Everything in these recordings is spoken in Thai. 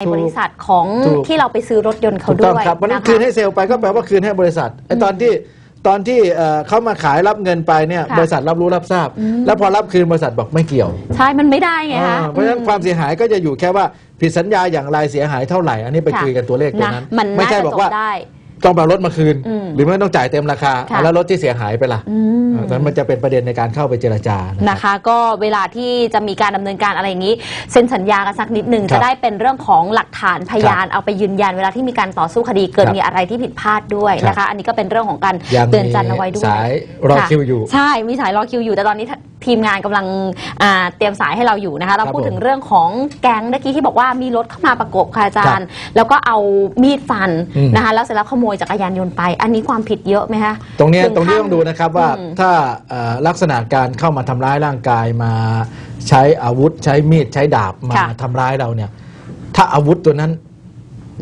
ในบริษัทของถูกที่เราไปซื้อรถยนต์เขาถูกด้ต้องวยครับเพราะฉะนั้นนะคะคืนให้เซลล์ไปก็แปลว่าคืนให้บริษัทไอ้ตอนที่ตอนที่เอ่อเขามาขายรับเงินไปเนี่ยค่ะบริษัทรับรู้รับทราบอืมแล้วพอรับคืนบริษัทบอกไม่เกี่ยว ใช่ มันไม่ได้ไงคะอ่าเพราะฉะนั้นความเสียหายก็จะอยู่แค่ว่าผิดสัญญาอย่างไรเสียหายเท่าไหร่ อันนี้ไปค่ะคุยกันตัวเลขตัวนะนั้นมันไม่น่าใช่จะบอกจว่าบได้ ต้องเอารถมาคืน อืมหรือไม่ต้องจ่ายเต็มราคาค่ะ แล้วรถที่เสียหายไปล่ะอืมอ่านั้นมันจะเป็นประเด็นในการเข้าไปเจรจานะครับนะคะก็เวลาที่จะมีการดำเนินการอะไรอย่างนี้เซ็นสัญญากันสักนิดหนึ่งครับจะได้เป็นเรื่องของหลักฐานพยานเอาไปยืนยันเวลาที่มีการต่อสู้คดีเกิดครับมีอะไรที่ผิดพลาดด้วยครับ นะคะ อันนี้ก็เป็นเรื่องของการยังเตือนมีจันเอาไว้ด้วยสายรอค่ะคิวอยู่ ใช่มีสายรอคิวอยู่แต่ตอนนี้ทีมงานกำลังอ่าเตรียมสายให้เราอยู่นะคะ เราครับพูดถึงผมเรื่องของแก๊งเมื่อกี้ที่บอกว่ามีรถเข้ามาประกบค่ะอาจารย์ แล้วก็เอามีดฟันอืม นะคะแล้วเสร็จแล้วขโมยจักรยานยนต์ไป อันนี้ความผิดเยอะไหมคะตรงเนี้ยถึตรงนี้ขั้ ต้องดูนะครับว่าอืมถ้าเอ่อลักษณะการเข้ามาทำร้ายร่างกายมาใช้อาวุธ ใช้มีดใช้ดาบมาค่ะ ทำร้ายเราเนี่ยถ้าอาวุธตัวนั้น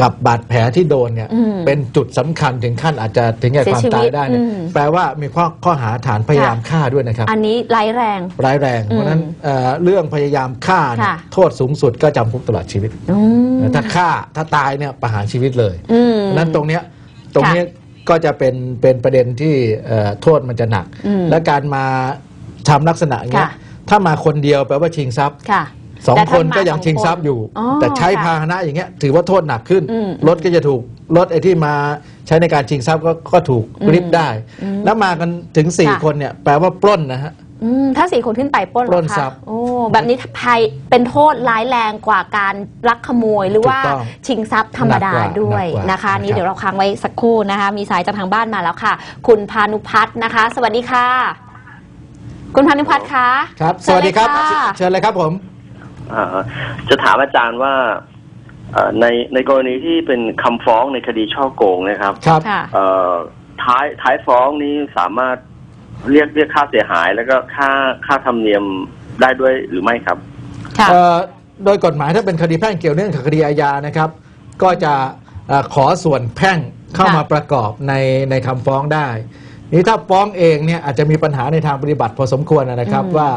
กับบาดแผลที่โดนเนี่ยอืมเป็นจุดสำคัญถึงขั้นอาจจะถึงแก่เสียความชีวิตตายได้เนี่ยอืมแปลว่ามีข้อข้อหาฐานพยายามฆ่าด้วยนะครับ อันนี้ร้ายแรงร้ายแรงอืมเพราะฉะนั้นเอ่อเรื่องพยายามฆ่าเนี่ยค่ะโทษสูงสุดก็จำคุกตลอดชีวิตอืมถ้าฆ่าถ้าตายเนี่ยประหารชีวิตเลยอืมเพราะฉะนั้นตรงเนี้ยตรงเนี้ยก็จะเป็นเป็นประเด็นที่เอ่อโทษมันจะหนักอืมและการมาทำลักษณะเนี้ยค่ะถ้ามาคนเดียวแปลว่าชิงทรัพย์ค่ะ สองแต่คถ้านมาก็ยังชิงทรัพย์อยู่ อ๋อแต่ใช้ค่ะพาหนะอย่างเงี้ยถือว่าโทษหนักขึ้น อืมรถก็จะถูกรถไอ้ที่มาใช้ในการชิงทรัพย์ก็ก็ถูกอืมริบได้อืมแล้วมากันถึงค่ะ4คนเนี่ยแปลว่าปล้นนะฮะ อืมถ้าสี่คนขึ้นไปปล้นเหรปล้อนทรัคะพย์โอ้แบบนี้ภัยเป็นโทษร้ายแรงกว่าการลักขโมยหรือว่าถูกต้องชิงทรัพย์ธรรมดาหนักกว่าด้วยหนักกว่านะคะนะครับนี่เดี๋ยวเราค้างไว้สักครู่นะคะ มีสายจากทางบ้านมาแล้วค่ะ คุณพานุพัฒน์นะคะ สวัสดีค่ะ คุณพานุพัฒน์คะครับ สเชิญวัสดีครับ เลยะ เชิญเลยครับผมอ่า จะถามอาจารย์ว่าเอ่อในในกรณีที่เป็นคำฟ้องในคดีช่อโกงนะครับครับค่ะเอ่อท้ายท้ายฟ้องนี้สามารถเรียกเรียกค่าเสียหาย แล้วก็ค่าค่าธรรมเนียมได้ด้วยหรือไม่ครับค่ะเอ่อโดยกฎหมายถ้าเป็นคดีแพ่งเกี่ยวเนื่องกับคดีอาญานะครับ ก็จะเอ่อขอส่วนแพ่งเข้าค่ะมาประกอบในในคำฟ้องได้ นี่ถ้าฟ้องเองเนี่ยอาจจะมีปัญหาในทางปฏิบัติพอสมควรนะครับอืมว่า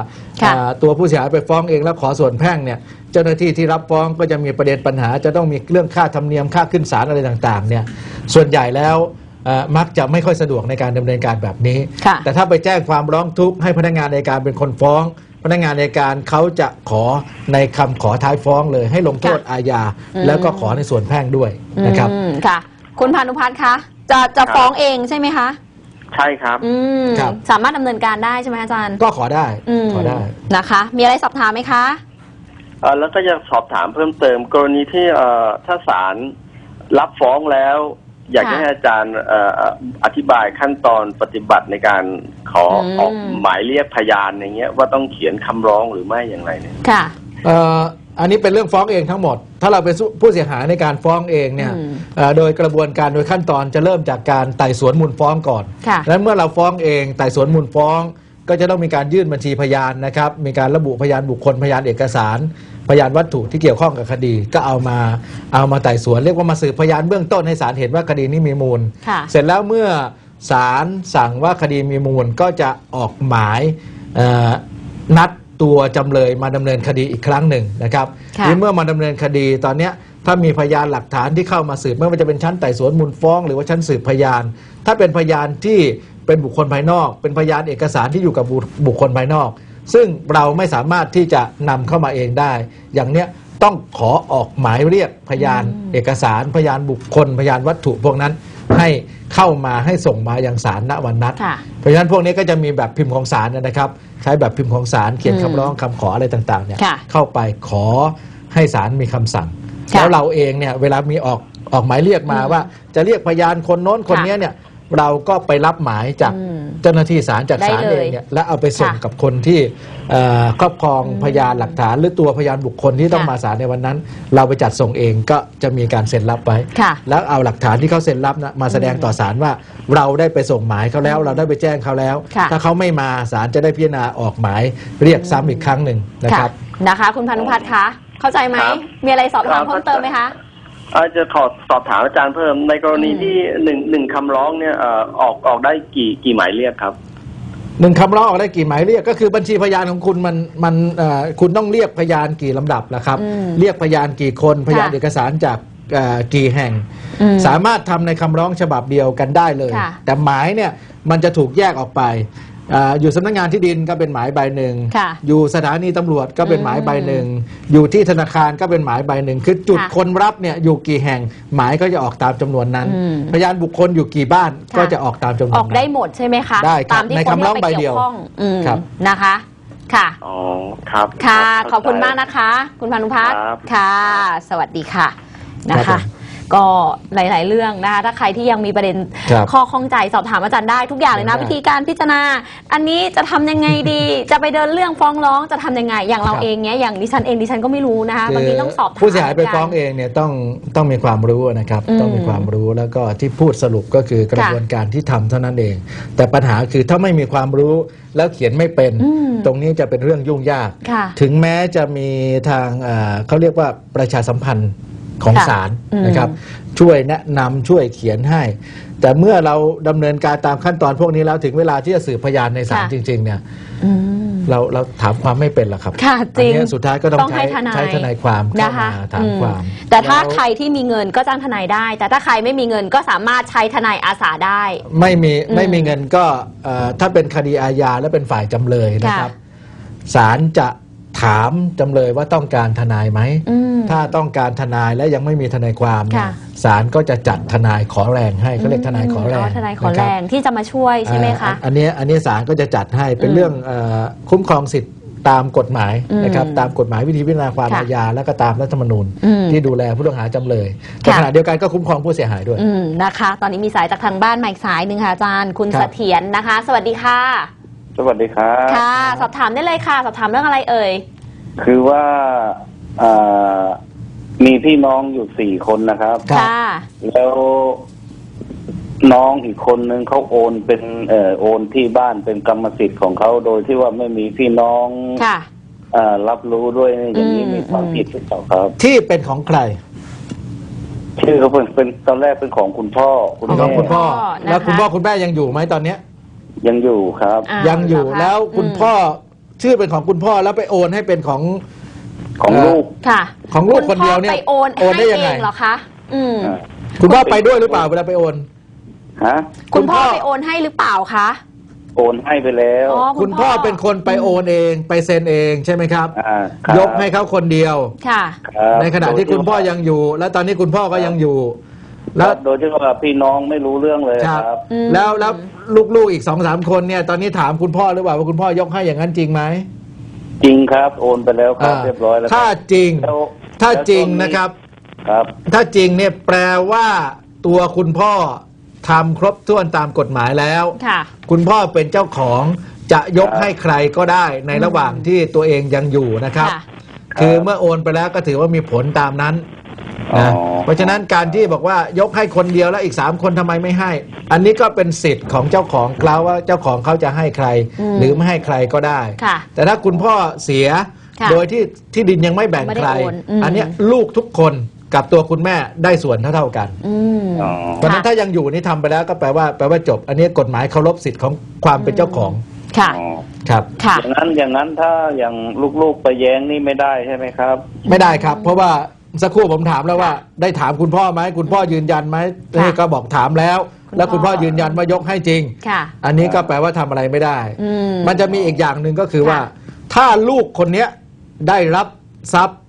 ค่ะเอ่อตัวผู้เสียหายไปฟ้องเองแล้วขอส่วนแพ่งเนี่ยเจ้าหน้าที่ที่รับฟ้องก็จะมีประเด็นปัญหา จะต้องมีเรื่องค่าธรรมเนียมค่าขึ้นศาลอะไรต่างๆเนี่ยส่วนใหญ่แล้วเอ่อมักจะไม่ค่อยสะดวกในการดำเนินการแบบนี้ ค่ะ แต่ถ้าไปแจ้งความร้องทุกข์ให้พนักงานในการเป็นคนฟ้อง พนักงานในการเขาจะขอในคำขอท้ายฟ้องเลย ให้ลงโทษอาญาอืมแล้วก็ขอในส่วนแพ่งด้วยนะครับ อืมค่ะ คุณพานุพัฒน์คะจะจะครับ ฟ้องเองใช่ไหมคะ ใช่ครับ อืมครับ สามารถดำเนินการได้ใช่ไหมอาจารย์ก็ขอได้มขอได้ นะคะ มีอะไรสอบถามไหมคะ เอ่อแล้วก็ยังสอบถามเพิ่มเติม กรณีที่เอ่อถ้าศาลรับฟ้องแล้ว อยากค่ะจะให้อาจารย์เอ่อเอ่ออธิบายขั้นตอนปฏิบัติในการขออืมออกหมายเรียกพยานอย่างเงี้ยว่าต้องเขียนคำร้องหรือไม่อย่างไรเนี่ย ค่ะ เอ่อ อันนี้เป็นเรื่องฟ้องเองทั้งหมด ถ้าเราเป็นผู้เสียหายในการฟ้องเองเนี่ยอืมเอ่อโดยกระบวนการโดยขั้นตอนจะเริ่มจากการไต่สวนมูลฟ้องก่อนค่ะดังนั้นเมื่อเราฟ้องเองไต่สวนมูลฟ้อง ก็จะต้องมีการยื่นบัญชีพยานนะครับ มีการระบุพยานบุคคลพยานเอกสาร พยานวัตถุที่เกี่ยวข้องกับคดี ก็เอามาเอามาไต่สวนเรียกว่ามาสืบพยานเบื้องต้นให้ศาลเห็นว่าคดีนี้มีมูลค่ะเสร็จแล้วเมื่อศาลสั่งว่าคดีมีมูลก็จะออกหมายเอ่อนัด ตัวจำเลยมาดำเนินคดีอีกครั้งหนึ่งนะครับค่ะนี่เมื่อมาดำเนินคดีตอนเนี้ยถ้ามีพยานหลักฐานที่เข้ามาสืบไม่ว่าจะเป็นชั้นไต่สวนมูลฟ้อง หรือว่าชั้นสืบพยาน ถ้าเป็นพยานที่เป็นบุคคลภายนอก เป็นพยานเอกสารที่อยู่กับบุบุคคลภายนอก ซึ่งเราไม่สามารถที่จะนำเข้ามาเองได้ อย่างเนี้ยต้องขอออกหมายเรียกพยานอืมเอกสาร พยานบุคคล พยานวัตถุพวกนั้น ให้เข้ามาให้ส่งมายังศาลณวันนัด ค่ะ เพราะฉะนั้นพวกนี้ก็จะมีแบบพิมพ์ของศาลนะครับ ใช้แบบพิมพ์ของศาลเขียนอืมคำร้องคำขออะไรต่างๆเนี่ยค่ะเข้าไปขอให้ศาลมีคำสั่ง ค่ะแล้วเราเองเนี่ยเวลามีออกออกหมายเรียกมาอืมว่า จะเรียกพยานคนโน้นคนเนี้ยเนี่ยเราก็ไปรับหมายจากอืม เจ้าหน้าที่ศาลจากได้ศาลเลยเองเนี่ยแล้วเอาไปส่งค่ะกับคนที่เอ่อครอบครองอืมพยานหลักฐาน หรือตัวพยานบุคคลที่ต้องค่ะมาศาลในวันนั้น เราไปจัดส่งเองก็จะมีการเซ็นรับไว้ค่ะแล้วเอาหลักฐานที่เขาเซ็นรับนะมาแสดงต่อศาลว่าเราได้ไปส่งหมายเขาแล้ว เราได้ไปแจ้งเขาแล้วค่ะถ้าเขาไม่มาศาลจะได้พิจารณาออกหมายเรียกซ้ำอีกครั้งหนึ่งนะครับนะคะ คุณพานุพัฒน์คะเข้าใจไหมครับมีอะไรสอบถามครับเพิ่มเติมไหมคะ อาจจะขอสอบถามอาจารย์เพิ่ม ในกรณีอืมที่หนึ่งหนึ่งคำร้องเนี่ยเอ่อออกออกได้กี่กี่หมายเรียกครับ หนึ่งคำร้องออกได้กี่หมายเรียกก็คือบัญชีพยานของคุณมันมันเอ่อคุณต้องเรียกพยานกี่ลำดับนะครับ อืมเรียกพยานกี่คนพยานค่ะเอกสารจากเอ่อกี่แห่ง อืมสามารถทำในคำร้องฉบับเดียวกันได้เลย ค่ะ แต่หมายเนี่ยมันจะถูกแยกออกไป อาอยู่สำนักงานที่ดินก็เป็นหมายใบหนึ่งค่ะอยู่สถานีตำรวจก็เป็นหมายใบหนึ่งอยู่ที่ธนาคารก็เป็นหมายใบหนึ่งคือจุดค่ะคนรับเนี่ยอยู่กี่แห่งหมายก็จะออกตามจำนวนนั้น อืม พยานบุคคลอยู่กี่บ้านค่ะ ก็จะออกตามจำนวนอนั้นอกได้หมดใช่ไหมคะได้ครับตามที่ในคนคำร้องที่ใบไปเดีเกี่ยยววข้องอืมครับ นะคะ ค่ะ อ๋อครับค่ะ รับขอบคุณเข้ใจมากนะคะ คุณพานุพัฒน์ครับ ค่ะ สวัสดีค่ะนะครัคะบผม ก็หลาย ๆ เรื่องนะคะถ้าใครที่ยังมีประเด็นครับข้อข้องใจสอบถามอาจารย์ได้ทุกอย่างเลยนะได้วิธีการพิจารณา อันนี้จะทำยังไงดี จะไปเดินเรื่องฟ้องร้องจะทำยังไง อย่างเราครับ เองเนี้ยอย่างดิฉันเองดิฉันก็ไม่รู้นะคะบางทีต้องสอบถาม ผู้เสียหายไปเหมืนกันฟ้องเองเนี่ยต้องต้องมีความรู้นะครับ อืมต้องมีความรู้แล้วก็ที่พูดสรุปก็คือกระบวนการที่ทำเท่านั้นเอง แต่ปัญหาคือถ้าไม่มีความรู้แล้วเขียนไม่เป็น อืมตรงนี้จะเป็นเรื่องยุ่งยาก ค่ะถึงแม้จะมีทางเอ่อเขาเรียกว่าประชาสัมพันธ์ ของค่ะศาลอืมนะครับ ช่วยแนะนำช่วยเขียนให้ แต่เมื่อเราดำเนินการตามขั้นตอนพวกนี้แล้วถึงเวลาที่จะสืบพยานในศาลค่ะจริง ๆ เนี่ยอืมเราเราถามความไม่เป็นหรอกครับค่ะจริงอันเนี้ยสุดท้ายก็ต้องต้องให้ใช้ทนายใช้ทนายความเข้านะคะมาถามอืมความ แต่ถ้าล้วใครที่มีเงินก็จ้างทนายได้ แต่ถ้าใครไม่มีเงินก็สามารถใช้ทนายอาสาได้ ไม่มีอืมไม่มีเงินก็เอ่อถ้าเป็นคดีอาญาและเป็นฝ่ายจำเลยนะครับศาลจะ ถามจำเลยว่าต้องการทนายไหม อืม ถ้าต้องการทนายและยังไม่มีทนายความเนี่ยค่ะ ศาลก็จะจัดทนายขอแรงให้เขาเรียกทนายขอแรงทนายขอนะคแรบงที่จะมาช่วยใช่ไหมคะ อ่าอันเนี้ยอันนี้ศาลก็จะจัดให้เป็นอืมเรื่องเอ่อคุ้มครองสิทธิ์ตามกฎหมายอืมนะครับตามกฎหมายวิธีพิจารณาความค่ะอาญาและก็ตามรัฐธรรมนูญ อืมที่ดูแลผู้ต้องหาจำเลยแต่ค่ะ ขณะเดียวกันก็คุ้มครองผู้เสียหายด้วย อืมนะคะ ตอนนี้มีสายจากทางบ้านมาอีกสายหนึ่งค่ะอาจารย์ คุณครัเสบถียรนะคะ สวัสดีค่ะ สวัสดีครับ ค่ะ สอบถามได้เลยค่ะ สอบถามเรื่องอะไรเอ่ย คือว่าอ่ามีพี่น้องอยู่สี่คนนะครับ ครับ ค่ะ แล้วน้องอีกคนนึงเขาโอนเป็นเอ่อโอนที่บ้านเป็นกรรมสิทธิ์ของเขาโดยที่ว่าไม่มีพี่น้องค่ะอ่ารับรู้ด้วยอย่างนี้อืม มีความอืมผิดหรือเปล่าครับ ที่เป็นของใครชื่อเขาเป็นเป็นตอนแรกเป็นของคุณพ่อคุณของแม่คุณพ่อ นะคะแล้วคุณพ่อคุณแม่ยังอยู่ไหมตอนเนี้ย ยังอยู่ครับ อ่ายังอยู่เหรคะแล้วคุณมพ่อชื่อเป็นของคุณพ่อแล้วไปโอนให้เป็นของ ของเอ่อลูกค่ะของลูกคนเดียวเนี่ยณพ่อไปโอนโอนได้ให้ยังเอไงงเหรอคะอืม อ่าคุณพ่อไปด้วยหรือเปล่าเวลาไปโอน ฮะ คุณพ่อคุณพ่อไปโอนให้หรือเปล่าคะโอนให้ไปแล้วอ๋อคุณพ่อเป็นคนไปโอนเองไปเซ็นเองใช่ไหมครับ อ่าครับยกให้เขาคนเดียว ค่ะ ครับในขณะที่คุณพ่อยังอยู่ แล้วตอนนี้คุณพ่อก็ยังอยู่ แล้แล้ววโดยที่ว่าพี่น้องไม่รู้เรื่องเลยครับครับอืมแล้วแล้วลูกๆอีกสองสามคนเนี่ยตอนนี้ถามคุณพ่อหรือเปล่าว่าคุณพ่อยกให้อย่างนั้นจริงไหมจริงครับ โอนไปแล้วครับอ่าเรียบร้อยแล้วถ้าจริงแล้วถ้าแล้วจริงตอนะครับ ครับ ถ้าจริงเนี่ยแปลว่าตัวคุณพ่อทำครบถ้วนตามกฎหมายแล้วค่ะคุณพ่อเป็นเจ้าของจะยกให้ใครก็ได้ในระหว่างที่ตัวเองยังอยู่นะครับค่ะคือเมื่อโอนไปแล้วก็ถือว่ามีผลตามนั้นอ๋อ นะเพราะฉะนั้นการที่บอกว่ายกให้คนเดียวแล้วอีก 3 คนทำไมไม่ให้ อันนี้ก็เป็นสิทธิ์ของเจ้าของเขาว่าเจ้าของเขาจะให้ใครอืมหรือไม่ให้ใครก็ได้ ค่ะแต่ถ้าคุณพ่อเสียค่ะโดยที่ที่ดินยังไม่แบ่งไม่ได้ใครโอนอืม อันเนี้ยลูกทุกคนกับตัวคุณแม่ได้ส่วนเท่าๆกัน อืม อ๋อ เพราะฉะนั้นถ้ายังอยู่นี่ทำไปแล้วก็แปลว่าแปลว่าจบ อันนี้กฎหมายเคารพสิทธิ์ของความเป็นเจ้าของค่ะ อ๋อครับ ค่ะ อย่างนั้นอย่างนั้นถ้าอย่างลูกๆไปแย้งนี่ไม่ได้ใช่ไหมครับ ไม่ได้ครับ เพราะว่า สักครู่ผมถามแล้วว่า ได้ถามคุณพ่อไหมคุณพ่อยืนยันไหมค่ะนี่ก็บอกถามแล้ว คุณแล้วคุณพ่อพ่อยืนยันว่ายกให้จริง ค่ะ อันนี้ก็แปลว่าทำอะไรไม่ได้ อืม มันจะมีอีกอย่างหนึ่งก็คือว่า ค่ะ ถ้าลูกคนเนี้ยได้รับทรัพย์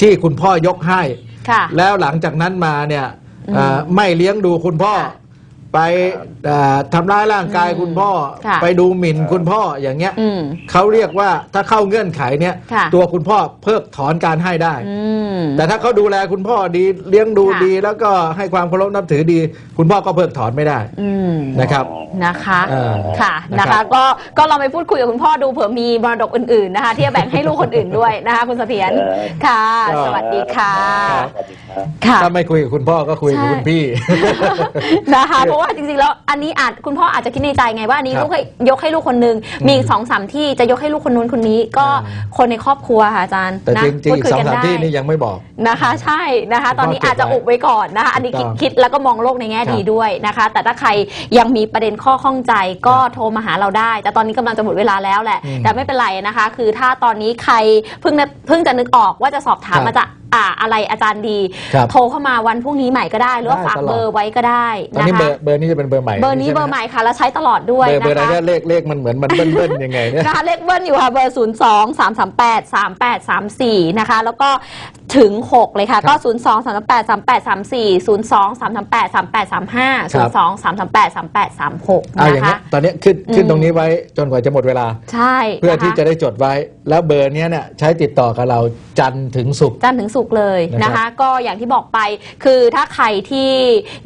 ที่คุณพ่อยกให้ ค่ะ แล้วหลังจากนั้นมาเนี่ยอืมเอ่อไม่เลี้ยงดูคุณพ่อ ค่ะ ไปเอ่อทำร้ายร่างกายอืมคุณพ่อ ค่ะไปดูหมิ่นคุณพ่ออย่างเงี้ยอืมเขาเรียกว่าถ้าเข้าเงื่อนไขเนี่ยค่ะ ตัวคุณพ่อเพิกถอนการให้ได้ อืม แต่ถ้าเขาดูแลคุณพ่อดีเลี้ยงดูค่ะ ดี แล้วก็ให้ความเคารพนับถือดี คุณพ่อก็เพิกถอนไม่ได้อืม นะครับ นะคะเออค่ะนะนะครัคะบก็ก็ลองไปพูดคุยกับคุณพ่อดูเผื่อมีมรดกอื่นๆนะคะที่จะแบ่งให้ลูกคนอื่นด้วยนะคะคุณเสถียรเออ ค่ะก็สวัสดีค่ะสวัสดีครับ ค่ะ ถ้าไม่คุยกับคุณพ่อก็คุยกับใช่คุณพี่ นะคะเพราะว่าะว่าจริงๆแล้วอันนี้อาจคุณพ่ออาจจะคิดในใจไงว่าอันนี้ครับลูกให้ยกให้ลูกคนนึงมีอีกสองสามที่จะยกให้ลูกคนนู้นคนนี้ ก็อ่าคนในครอบครัวค่ะอาจารย์แต่นะจริงๆพูดอีกคุยสองกันสามได้ที่นี่ยังไม่บอก นะคะ ใช่นะคะคุณพ่อตอนนี้อาจจะเก็บไว้อุบไว้ก่อนนะคะ อันนี้ถูคิดกต้องคิดแล้วก็มองโลกในแง่ดีครับด้วยนะคะ แต่ถ้าใครยังมีประเด็นข้อข้องใจก็โทรมาหาเราได้ แต่ตอนนี้กำลังจะหมดเวลาแล้วแหละ อืมแต่ไม่เป็นไรนะคะ คือถ้าตอนนี้ใครเพิ่งนึกเพิ่งจะนึกออกว่าจะสอบถามครับ มาจาก อ่าอะไรอาจารย์ดี ครับ โทรเข้ามาวันพรุ่งนี้ใหม่ก็ได้ หรือว่าได้ฝากตลอด เบอร์ไว้ก็ได้ตอนนะนี้เบอคะร์เบอร์นี้จะเป็นเบอร์ใหม่เบอร์นี้ช่เบอร์ใหม่ค่ะแล้วใช้ตลอดด้วยเบอร์เบอร์อะไรนะคะ เนี่ยเลขเลขมันเหมือนมันเบิ้ลๆยังไงเนี่ย นะคะเลขเบิ้ลอยู่ค่ะเบอร์ 0 2 3 3 8 3 8 3 4 นะคะ แล้วก็ ถึง 6 เลยค่ะ ก็ 0 2 3 3 8 3 8 3 4 0 2 3 3 8 3 8 3 5ครับ0 2 3 3 8 3 8 3 6เอาอนะย่างคะเงี้ยตอนเนี้ยขึ้นขึ้นอืมตรงนี้ไว้จนกว่าจะหมดเวลา ใช่ เพื่อที่นคจะได้จดไว้ แล้วเบอร์เนี้ยเนี่ยใช้ติดต่อกับเราจันทร์ถึงศุกร์จันทร์ถึงสุกร์เลยนะนะครับคะ ก็อย่างที่บอกไปคือถ้าใครที่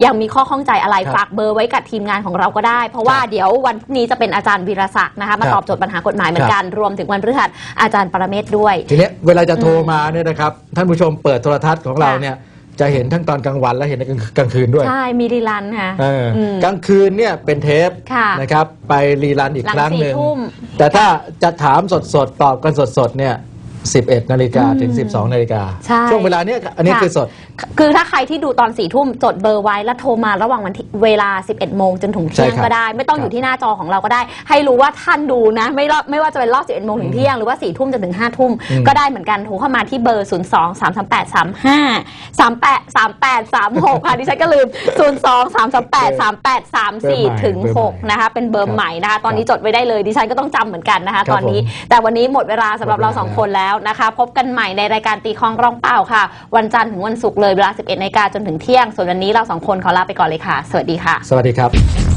ยังมีข้อข้องใจอะไรครับฝากเบอร์ไว้กับทีมงานของเราก็ได้ เพราะว่าครับเดี๋ยววันพรุ่งนี้จะเป็นอาจารย์วีรศักดิ์นะคะมาครับตอบโจทย์ปัญหากฎหมายเหมือนกัน รวมถึงวันพฤหัสอาจารย์ปรเมศด้วย ทีเนี้ยเวลาจะโทรมาเนี่ยนะครับท่านผู้ชมเปิดโทรทัศน์ของเราเนี่ยจะเห็นทั้งตอนกลางวันและเห็นในกลางคืนด้วยใช่มีรีลันค่ะเอออมกลางคืนเนี่ยเป็นเทปค่ะนะครับไปรีรันอีกหลังครั้งสี่หนึ่งทุ่มแต่ถ้าจะถามสดๆตอบกันสดๆเนี่ย 11นาฬิกาถึง 12นาฬิกาใช่ ช่วงเวลาเนี้ยอันนี้ค่ะคือสดคือถ้าใครที่ดูตอนสี่ทุ่มจดเบอร์ไว้แล้วโทรมาระหว่างวันที่เวลา 11 โมงจนถึงเที่ยงใช่ครับก็ได้ ไม่ต้องครับอยู่ที่หน้าจอของเราก็ได้ ให้รู้ว่าท่านดูนะ ไม่รอบไม่ว่าจะเป็นรอบ 11 โมงถึงเที่ยงหรือว่า4ทุ่มจนถึง 5 ทุ่ม อืมก็ได้เหมือนกันโทรเข้ามาที่เบอร์ 0 2 3 3 8 3 5 3 8 3 8 3 6 ค่ะดิฉันก็ลืม 0 2 3 3 8 3 8 3 4ถึง6นะคะเป็นเบอร์ใหม่นะคะตอนนี้จดไว้ได้เลยดิฉันก็ต้องจำเหมือนกันนะคะ ครับตอนนี้ ผมแต่วันนี้หมดเวลาสำหรับเราหมดเวลาสองคนแล้วนะคะ พบกันใหม่ในรายการตีคองร้องเปล่าค่ะ วันจันทร์ถึงวันศุกร์เลยเวลา 11นาฬิกาจนถึงเที่ยง ส่วนวันนี้เราสองคนขอลาไปก่อนเลยค่ะ สวัสดีค่ะ สวัสดีครับ